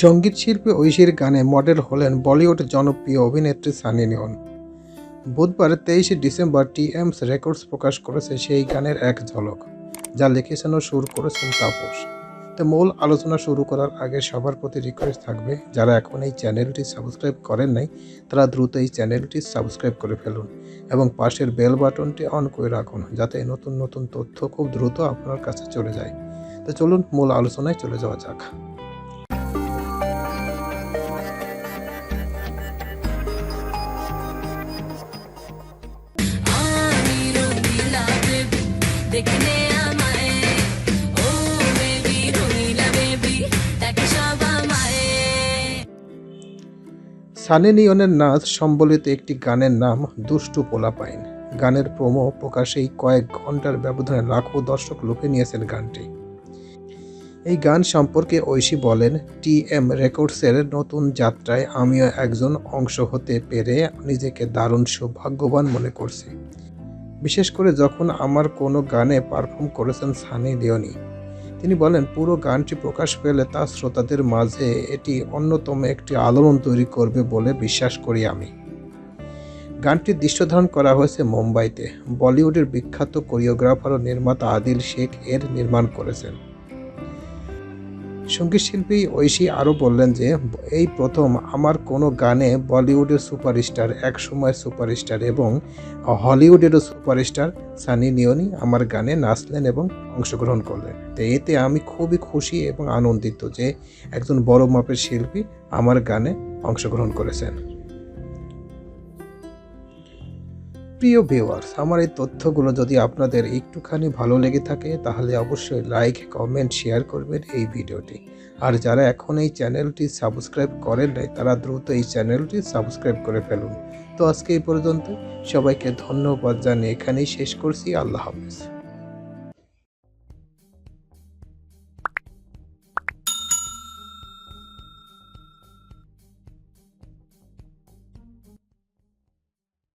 সংগীত শিল্পী ঐশীর গানে মডেল হলেন বলিউড জনপ্রিয় অভিনেত্রী সানি লিওন। বুধবার তেইশে ডিসেম্বর টি এমস রেকর্ডস প্রকাশ করেছে সেই গানের এক ঝলক, যা লিখেছেন ও সুর করেছেন তাপস। তো মূল আলোচনা শুরু করার আগে সবার প্রতি রিকোয়েস্ট থাকবে, যারা এখন এই চ্যানেলটি সাবস্ক্রাইব করেন নাই, তারা দ্রুত এই চ্যানেলটি সাবস্ক্রাইব করে ফেলুন এবং পাশের বেল বাটনটি অন করে রাখুন, যাতে নতুন নতুন তথ্য খুব দ্রুত আপনার কাছে চলে যায়। তো চলুন মূল আলোচনায় চলে যাওয়া যাক। সানি লিওনের নাচ সম্বলিত একটি গানের নাম দুষ্টু পোলাপাইন। গানের প্রোমো প্রকাশেই কয়েক ঘণ্টার ব্যবধানে লাখো দর্শক লুকে নিয়েছেন গানটি। এই গান সম্পর্কে ঐশী বলেন, টি এম রেকর্ডসের নতুন যাত্রায় আমিও একজন অংশ হতে পেরে নিজেকে দারুণ সৌভাগ্যবান মনে করছি। বিশেষ করে যখন আমার কোনো গানে পারফর্ম করেছেন সানি লিওনি। তিনি বলেন, পুরো গানটি প্রকাশ পেলে তা শ্রোতাদের মাঝে এটি অন্যতম একটি আলোড়ন তৈরি করবে বলে বিশ্বাস করি আমি। গানটির দৃশ্যধারণ করা হয়েছে মুম্বাইতে। বলিউডের বিখ্যাত কোরিওগ্রাফার ও নির্মাতা আদিল শেখ এর নির্মাণ করেছেন। সংগীত শিল্পী ঐশী আরও বললেন যে, এই প্রথম আমার কোনো গানে বলিউডের সুপারস্টার একসময় সুপারস্টার এবং হলিউডেরও সুপারস্টার সানি লিওনি আমার গানে নাচলেন এবং অংশগ্রহণ করলেন। তো এতে আমি খুবই খুশি এবং আনন্দিত যে একজন বড় মাপের শিল্পী আমার গানে অংশগ্রহণ করেছেন। প্রিয় ভিউয়ার্স আমার এই তথ্যগুলো যদি আপনাদের একটুখানি ভালো লেগে থাকে, তাহলে অবশ্যই লাইক কমেন্ট শেয়ার করবেন এই ভিডিওটি। আর যারা এখন এই চ্যানেলটি সাবস্ক্রাইব করেন নাই, তারা দ্রুত এই চ্যানেলটি সাবস্ক্রাইব করে ফেলুন। তো আজকে এই পর্যন্ত, সবাইকে ধন্যবাদ জানিয়ে এখানেই শেষ করছি। আল্লাহ হাফিজ।